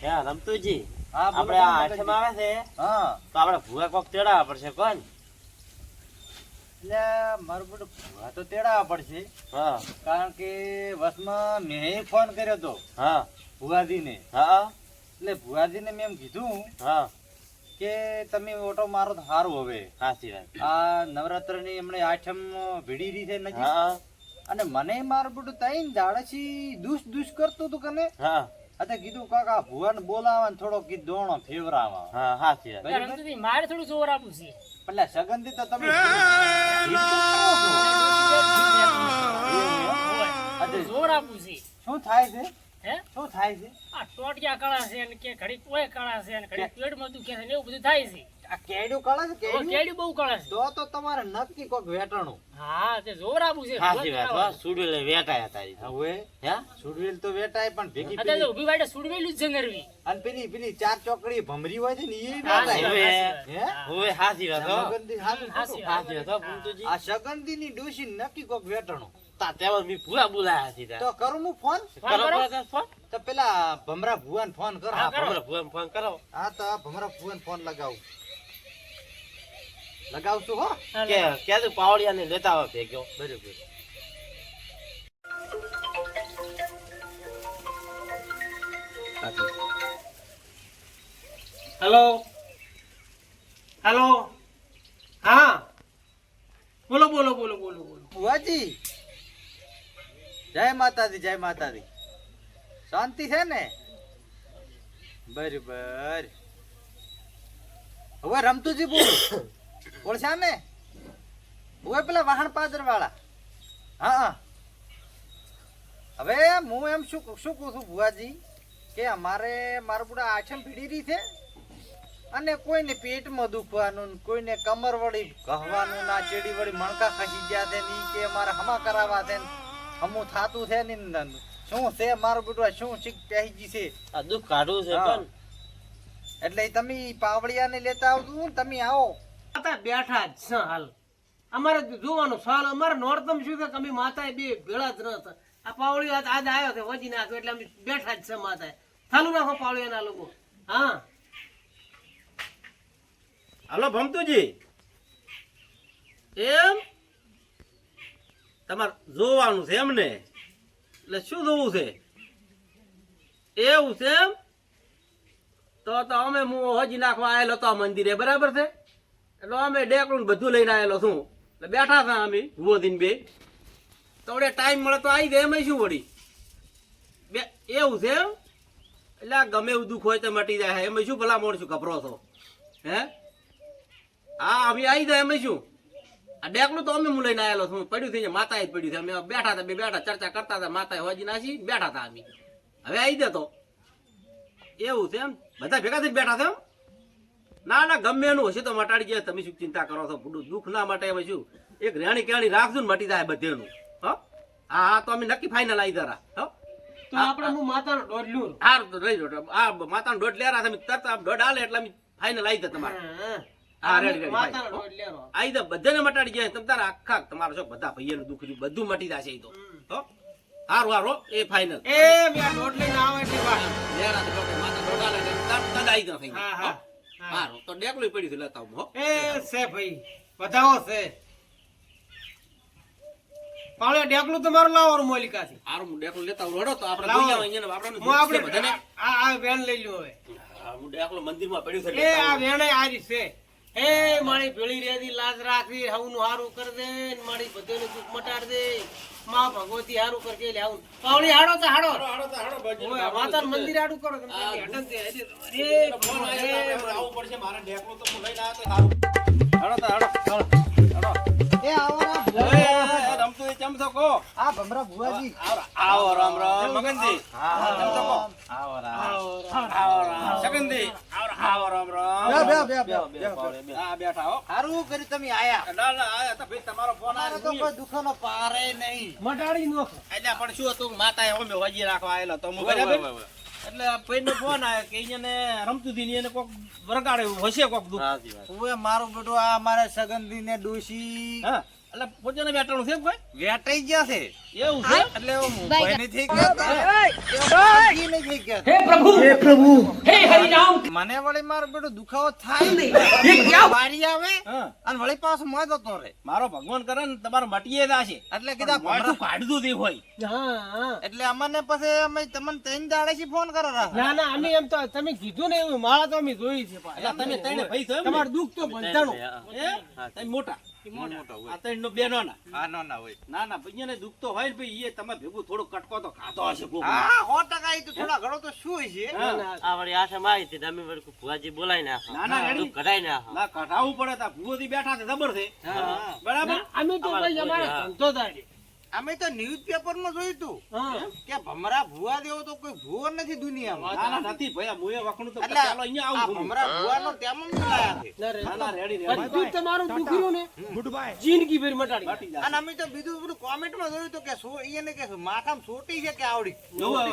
હે રમતુજી આપણે આ આઠમ આવે છે? હા. તો આપણે ભૂવા કોક તેડાવવા પડશે કોણ? એટલે મારું બધું ભૂવા તો તેડાવવા પડશે હા. કારણ કે વસમાં મેં ફોન કર્યો હતો હા. ભુવાજીને. હા. એટલે ભુવાજીને મેં એમ કીધું હા. કે તમે ઓટો મારો તો સારું હવે. સાચી વાત. આ નવરાત્રની એમણે આઠમ ભીડી રહી છે નજીક. અને મને મારું બધું તઈ દાડછી દુષ દુષ કરતું હતું કને? હા. અતે કીધું કાકા ભુવન બોલાવા ને થોડો કી દોણો ફેવરાવા. હા સાચી વાત? રમતુજી, મારે થોડું જોર આપું છે. એટલે સગંધી તો તમે જોર આપું છે. શું થાય છે? હે? શું થાય છે? આ ટોટિયા કળા છે ને કે ઘડી કોઈ કળા છે ને ઘડી મધુ દુખે છે ને એવું બધું થાય છે. આ કેડું કળે છે હવે કેડું બહુ કળા છે. તો તો તમારે નક્કી કોક વેટણું. હા તે જોર આપવું છે. સાચી વાત હો વેટાયા તારી હવે? હે? સુડવેલ તો વેટાય પણ ભેગી અત્યારે તો પેલી ઊભી સુડવેલું જ જંગરવી અને પેલી પેલી ચાર ચોકડી ભમરી હોય છે ને એ વેટાય હવે હે? હવે સાચી વાત હો. સાચી હો આ સગંદી ની ડોશી નક્કી કોક વેટણું. તા તેમાં મી ભૂવા બોલાયા સીધા તો. કરું હું ફોન? ફોન કરો કરો. કરો તાર ફોન. તો પેલા ભમરા ભુવાન ફોન કરો. હા કરો. ભમરા ભુવાન ફોન કરો. હા તો ભમરા ભુવાન ફોન લગાવું. લગાવશું હો. કે કે તું પાવડિયાને લેતા આવે ભેગો બરોબર. હેલો. હેલો. હા. બોલો બોલો બોલો બોલો બોલો. ભુવાજી. જય માતાજી જય માતાજી. શાંતિ છે ને? બરોબર. હવે રમતુજી બોલ. ઓળખ્યા ને હવે પેલા વાહન પાદર વાળા હા. હવે હું એમ શું શું કહું છું ભુવાજી કે અમારે મારું બધા આછમ પીડી રહી છે. અને કોઈને પેટમાં દુખવાનું કોઈને કમર વળી કહવાનું ના ચેડી વળી મણકા ખસી ગયા છે ને કે મારે હમા કરાવવા છે હમું થાતું છે ને શું છે મારું બેટું શું શીખ પહેજી છે? આ દુઃખ કાઢવું છે પણ. એટલે તમે પાવડિયાને લેતા આવતું ને તમે આવો. બેઠા જ છે હાલ. અમારે જોવાનું સવાલ અમારે નોરતમ શું કે અમે માતા બે ભેળા જ ન હતા. આ પાવળી આજ આજ આવ્યો છે વજી નાખ્યો એટલે અમે બેઠા જ છે માતા ચાલુ રાખો પાવળિયાના લોકો. હા. હાલો ભમતુજી. એમ? તમારે જોવાનું છે એમ ને એટલે શું જોવું છે? એવું છે એમ? તો તો અમે હું હજી નાખવા આવેલો તો મંદિરે બરાબર છે? એટલે અમે ડેકડું બધું લઈને આવેલો છું. એટલે બેઠા હતા અમે ભુવોદીન બે. તો વડે ટાઈમ મળે તો આવી જાય એમ શું વળી? બે, એવું છે? એટલે ગમે એવું દુઃખ હોય તો મટી જાય એમ શું ભલા મોણ છું ગભરો છો? હે? હા, અમે આવી જાય એમ શું? આ ડેકલું તો અમે હું લઈને આવેલો છું. પડ્યું થઈ માતા જ પડ્યું છે. અમે બેઠા હતા બે બેઠા, ચર્ચા કરતા હતા માતા હોજી નાસી બેઠા હતા અમે. હવે આવી જતો. એવું છે એમ? બધા ભેગા થઈને બેઠા છે એમ? ના ના ગમે એનું હશે તો મટાડી ગયા. તમે શું ચિંતા કરો છો? બધું દુઃખ ના માટે એમ શું? એક રેણી કેણી રાખજો ને મટી જાય બધેનું. હા? હા તો અમે નક્કી ફાઈનલ આવી જરા. હો? તો આપણે હું. માતાનો દોઢ લ્યું. હાર તો લઈ જો આ માતાનો દોઢ લેરા તમે તરત આ દોઢ આલે એટલે અમે ફાઇનલ આવી તમારે. હા, રેડી, રેડી, માતાનો દોઢ લેરો. આવી તો બધાને મટાડી ગયા. તમ તારા આખા તમારા છો બધા ભાઈઓનું દુઃખ બધું મટી જશે ઈ તો. હો? હારું હારો એ ફાઇનલ એ મેં દોઢ લઈને આવો એટલે લેરા તો માતા દોઢ આલે તરત જ આવી જાય હા હા? હા. તો ડેકલું પડ્યું છે લેતા હો. એ છે ભાઈ બધાઓ છે. પાળે ડેકલું તમારું લાવવાનું મોલિકાથી હારું હું ડેકલું લેતા રડો તો આપણે લાવો. જોઈ અહીંયા ને આપણને હું આપણે બધાને. આ આ વેણ લઈ લ્યો હવે. હા, ડેકલું મંદિરમાં પડ્યું છે એ આ. વેણે આરી છે. એ મારી ભેળી રેદી લાજ રાખી હવનું હારું કર દે મારી બધેનું દુઃખ મટાડ દે. માં ભગવતી હારું કરજે કે લાવું પાવળી હાડો તો હાડો. હાડો હારો તો હાડો ભજી માતા. મંદિર હાડું કરો તમે. હટન તે હજી. ફોન આવ્યો તો પડશે મારે ઢેકલો તો હું લઈને આવ્યો તો સારું. હાડો તો હાડો હાડો એ આવો રામ રમતું આ ભમરા ભુવાજી. આવો રામ રામ મગનજી. હા, ચમચો કહો આવો રામ આવો રામ. આવો આવો રામ રામ. બે, બે, બે, બે, બે, બે, પાવડે, બે. હા બેઠા હો. સારું કર્યું તમે આયા. ના ના આયા તો ભાઈ તમારો ફોન મારે તો કોઈ દુઃખનો પારે નહીં. મટાડી નો એટલે પણ શું હતું? માતાએ અમે વજી રાખવા આયેલો તો હું બરાબર? હોય, હોય. એટલે ભાઈનો ફોન આવ્યો કે એને રમતું દીની એને કોક વરગાડ્યું. હશે કોક દુઃખ? હવે મારું બેટું આ મારે સગંધી ને ડોશી હા. એટલે પોતાને વેટાણું છે એમ વેટાઈ ગયા છે. એવું છે? એટલે થઈ ગયો. મને વળી મારો બેટો દુખાવો થાય. વારી આવે અને વળી પાછો મોજો તો રે મારો ભગવાન કરે ને તમારો મટીએ છે એટલે કીધા મોઢું કાઢતું તે હોય. હા. એટલે અમને પછી અમે તમને ત્રણ દાડેથી ફોન કરો ના ના અમે એમ તો તમે કીધું ને એવું માળા તો અમે જોઈ છે એટલે તમે ત્રણ ભાઈ? તમારું દુઃખ તો બંધાણું તમે મોટા. નો બે નાના. હા નો ના ના ના ભૈયાને દુઃખ હોય ને ભાઈ એ તમે ભેગું થોડો કટકો તો ખાતો હશે સો ટકા એ તો થોડા ઘણો તો શું છે? હા. આ વળી આવી હતી તમે ભુવાજી બોલાવી નાખો ના, ના, કઢાઈ નાખો ના કઢાવવું પડે તા ભૂગોથી બેઠા છે જબર છે. બરાબર? અમે તો ભાઈ અમારે ધંધો થાય અમે તો ન્યૂઝ પેપરમાં જોયું તું. કે ભમરા ભુવા દેવો તો કોઈ ભુવો નથી દુનિયામાં. ના ના નથી ભયા મુએ વખણું તો ચાલો અહીંયા આવું ભમરા ભુવાનો તેમ જ લાયા છે ના ના ના રેડી બધું તમારું દુખર્યું ને? જિંદગી ભર મટાડી. અને અમે તો બીજું બધું કોમેન્ટમાં જોયું તો કે સો એને કે માથામાં સોટી છે કે આવડી?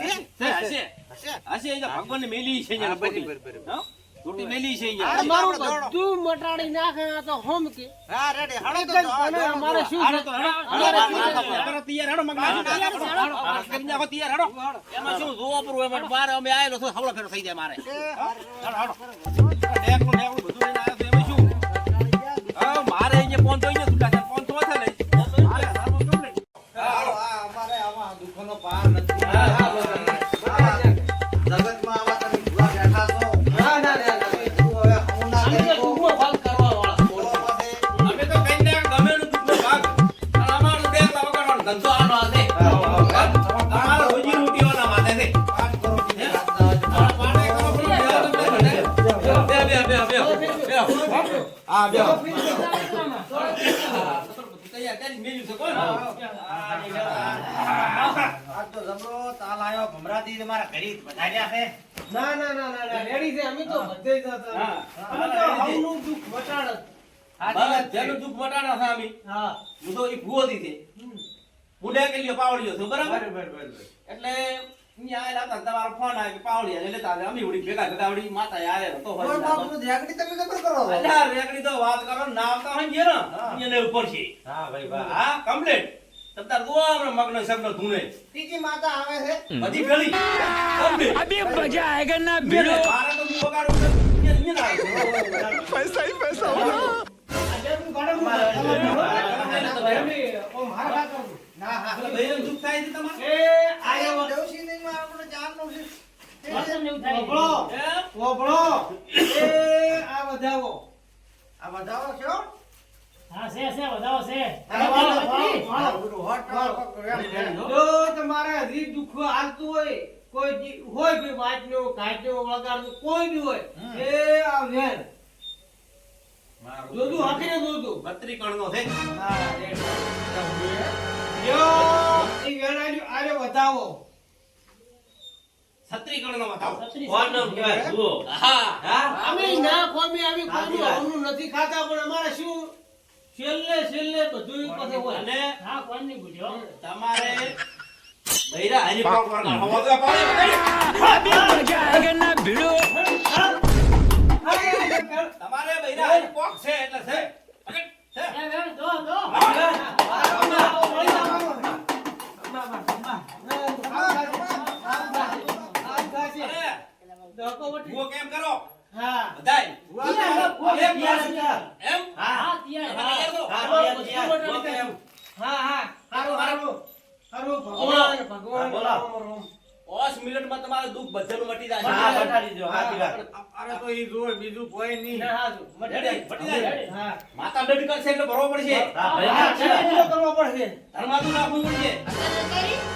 છે? હશે? હશે? હશે. એ તો ભગવાનને મેલી છે બરાબર, બરાબર. હા? મેલી છે અહીંયા. અમારું બધું મટાડી નાખે તો હોમ કે. હા રેડી. હળો તો જ જો, અમારે શું છે તો હેડો. અમારે? હાલો, તૈયાર હળો મગ નાખી કરી નાખો, તૈયાર હળો એમાં શું જોવા પડવું એમાં બાર અમે આયેલો છું, હવળો ફેરો થઈ જાય મારે. એ, હારું. હાલો, હાલો. હા, બે. તૈયાર કરી મેલ્યું છે કોણ? આજ તો જબરો તાલ આયો ભમરાથી તમારા ઘરે વધાર્યા છે ના ના ના ના ના રેડી છે અમે તો બધે જ હતા. અમે તો હવનું દુઃખ મટાડ બસ, જેનું દુઃખ વટાડા છે અમે. હા. હું તો ઈ ભૂવોથી છે. બુઢે કેલીઓ પાવડીઓ છું, બરાબર? એટલે તમારો ફોન આવ્યો પાવડી લેતા આવે. અમે ભેગા ભેગા માતાએ આયેલો તો હોય બાપનું તમે જબર કરો અલ્યા, રેકડી તો વાત કરો ના આવતા હોય ને. એને ઉપર છે. હા ભાઈ વાહ. હા, જુઓ શબ્દ માતા આવે છે. બધી ભેળી. complete. મારે તો હું વગાડું તો અહીંયા- અહીંયા ના ના હા. એટલે ભાઈને દુઃખ થાય છે તમારે? એ આયો દેવસિંહજીમાં આપણે ચારનું છે. એ આ વધાવો. આ વધાવો છે હા, છે, છે, વધાવો છે. જો તમારે હજી દુઃખ હોય કોઈ હોય ભાઈ કોઈ બી હોય એ આ બત્રી કણનો છે. યો ઈ વેર આર્યો આર્યો વધાવો. છત્રી કણનો બતાવો. છત્રી. કહેવાય? જુઓ. હા. અમે ના ખોમી અમે કોઈનું હવનું નથી ખાતા પણ અમારે શું? છેલ્લે છેલ્લે બધું પાસે હોય. અને? હા, કોણની બુદ્ધિ, તમારે બૈરા હવા તો પાડે. તમારે બૈરા હરિપોક છે એટલે છે. પકડ, છે. એ, એ, દો, દો. ભૂવો કેમ કરો? હા. બધાય. એમ હા, હા, તૈયાર છો? તૈયાર, તૈયાર. ઓકે, એમ. હા હા. હારું હારું. હારું ભગવાન ભગવાન બોલો. રામ રામ. મિનિટમાં તમારું દુઃખ બધાનું મટી જશે. હા અરે તો ઈ જોવે બીજું કોઈ નહીં. ના. મટી જાય. મટી જાય. હા. માતા દંડ કરશે એટલે ભરવો પડશે. હા ભાઈ કરવો પડશે. ધર્માતું નાખવું પડશે.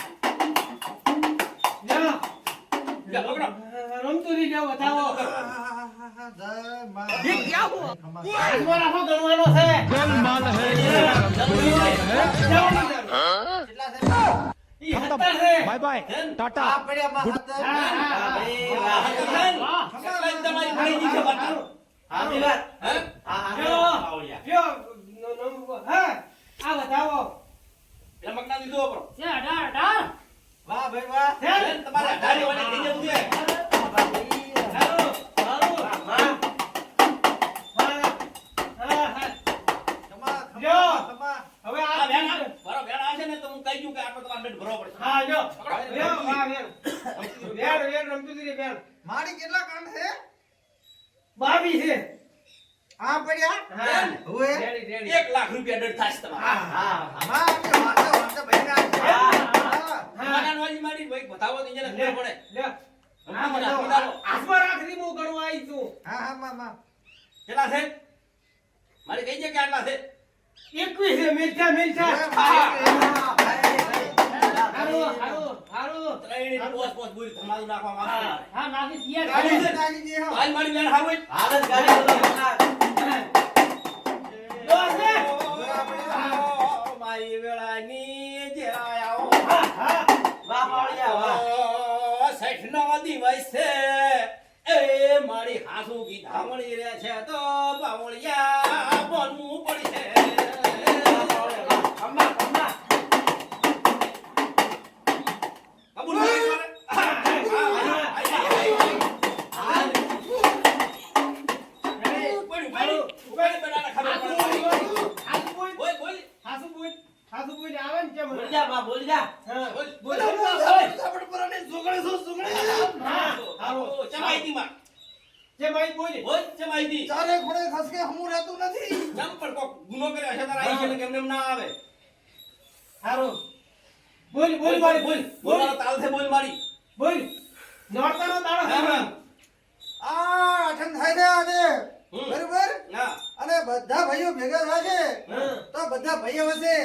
પકડો. રમતું નહીં જાઓ બતાવો જય ગણવાનો છે. Bye bye. ટાટા. આ બતાવો એટલે મગના દીધો આપણો. છે અઢાર અઢાર વાહ ભાઈ વાહ? તમારે અઢારે વાળે થઈ જવું છે. મારો ને કેટલા કાંડ છે બાવી છે હા પડ્યા હા હવે રેડી રેડી એક લાખ રૂપિયા દંડ થશે તમારે. હા. હા હા વાંચો વાંચો છે. હા. મકાન વાળી મારી ભાઈ બતાવો તો એને ખબર પડે. લ્યો હા, મને આપી દાવો. હાથમાં રાખી આવી છું હા હા માં માં કેટલા છે? મારી કઈ છે આટલા છે? એકવીસ છે મિલતા મિલતા હારું હારું હારું ત્રણ પોસ પોસ બોરી ધમાલ નાખવામાં આવશે. હા નાખી તૈયાર ગાડી ગાડી છે, હા. હાલ મારી બેન હારું હોય. હાલ ગાડી બોલો ના. દોઢ છે. ઓ, મારી વેળાની જેરાયાઓ. વાહ, પાવડિયા, વાહ. ઓ, શેઠનો દિવસ છે. એ મારી હાસુ કી મળી રહે છે તો બાવળિયા બનવું પડશે ખમ્મા, ખમ્મા. કબૂલ નહીં કરે? હા, હા, હા, હા, હા. પડ્યું, પડ્યું. પડ્યું, બધાને ખબર પડે. હાસુ બોલ બોલ, બોલ. હાસુ બોલ હાસુ બોલ આવે ને કેમ બોલ જા, બા, બોલ જા. હા બોલ, બોલ. હા હાલો, ચમાઈતીમાં. જે ભાઈ બોલ બોલ, ચમાઈતી. ચારે ખૂણે ખસકે હમું રહેતું નથી ચમ પણ કોક ગુનો કર્યો હશે તારા આઈ છે ને કેમ એમ ના આવે હારું બોલ બોલ બોલ બોલ બોલ બોલ મારો તાલ છે બોલ મારી બોલ નોરતાનો દાડો હા, હા. આ અઠન થાય છે આજે હમ. બરોબર ના અને બધા ભાઈઓ ભેગા થયા છે હા. તો બધા ભાઈઓ વચ્ચે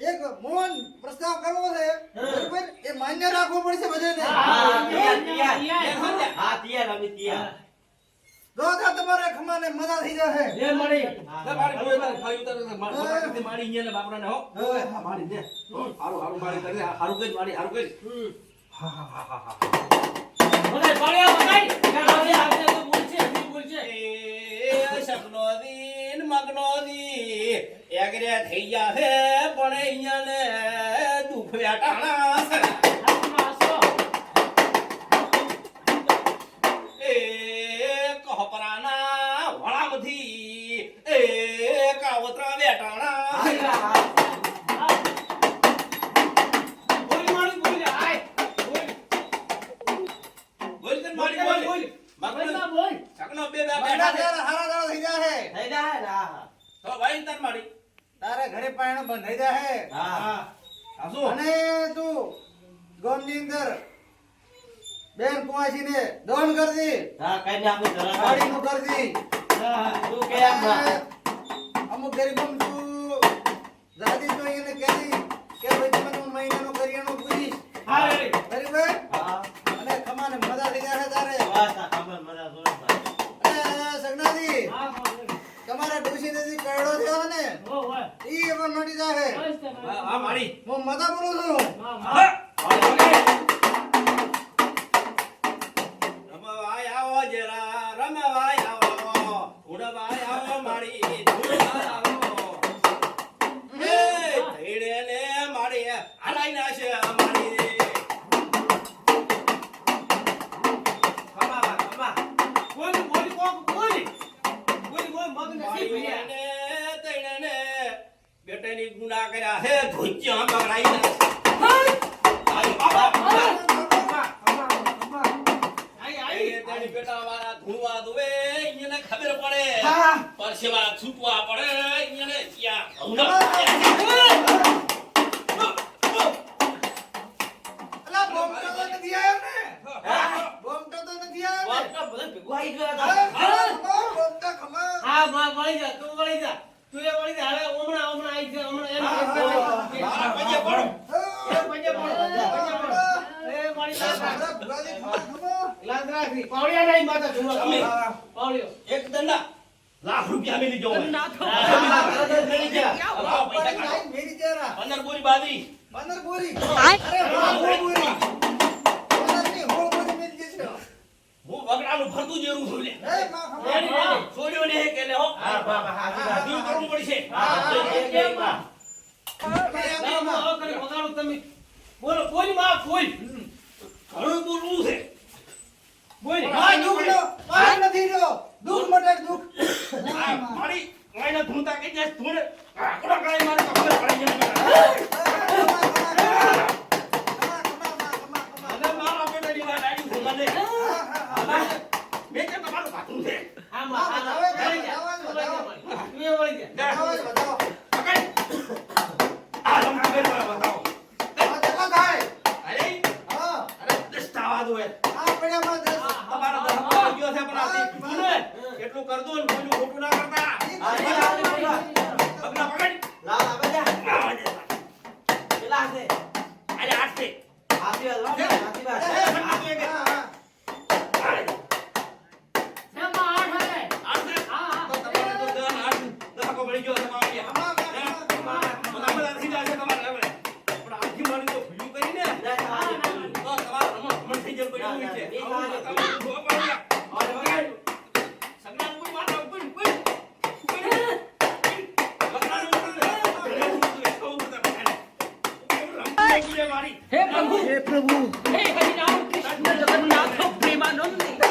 એક મૌન પ્રસ્તાવ કરવો છે બરોબર એ માન્ય રાખવો પડશે બધાને હા, તૈયાર, તૈયાર. કેમ સમજ્યા? હા, તૈયાર, અમે તૈયાર. જો તો તમારે ખમાને મજા થઈ જશે લે મળી લે મારી બોલ તારે ખાઈ ઉતાર ને માર પોતા ને અહીંયા ને હો હા, મારી દે હારું હારું મારી કરી હારું કરી મારી હારું કરી. વગાડ, પાડ્યા, વગાડ. ગાડી આવશે તો બોલશે, હજી બોલશે. એ શકનો દીન મગનો દી એગરે થઈ જાશે પણ અહીંયા ને દુખ વેટાણા તો ભાઈ તને મારી. તારે ઘરે પાયણો બંધ થઈ જશે હા. હા. અને તું ગામની અંદર બેન કુવાસી દોન કરજી. હા, કઈ નહીં, આપણે ઘરે ગાડી નું કરજી. તું કે અમુક ગરીબ તું જાદી તો એને કહેતી કે ભાઈ તમને હું મહિનાનું કરિયાણું પૂરીશ હા. રેડી હા. અને ખમાને મજા થઈ જશે તારે બસ, આ ખબર મજા જોડે થાય. અને સગનાજી હા, હા, બોલ. દીદી કરડો થયો ને? ઓ હોય. ઈ એમાં નડી બસ હા મારી. હું મજા બોલું છું. હા, હા. રમવાય આવો જરા રમવાય આવો. ઉડવાય આવો મારી. ધૂળવાય આવો. એ ધૈડે ને મારી હલાઈ નાશે બેટેની ગુના કર્યા હે ધોચ્યા બગડાઈ બેટા વાળા ધૂળવા દુવે એને ખબર પડે. પરસેવા છૂટવા રાખી પાવડિયા નહીં માતા જુઓ તમે પાવડિયો એક દંડા લાખ રૂપિયા મેલી જો દંડા તો મેલી ગયા પૈસા કાઢો મેલી જરા પંદર બોરી બાદી પંદર બોરી અરે હો બોરી હું વગડાનું છોડ્યો ને હે કેલે બોલો કોઈ માં કોઈ ઘણું બોલવું છે બોલ. ભાઈ, તું બોલો. ભાઈ, 아니 હે પ્રભુ. હે પ્રભુ. હે હરિનામ કૃષ્ણ જગન્નાથ પ્રેમાનંદ.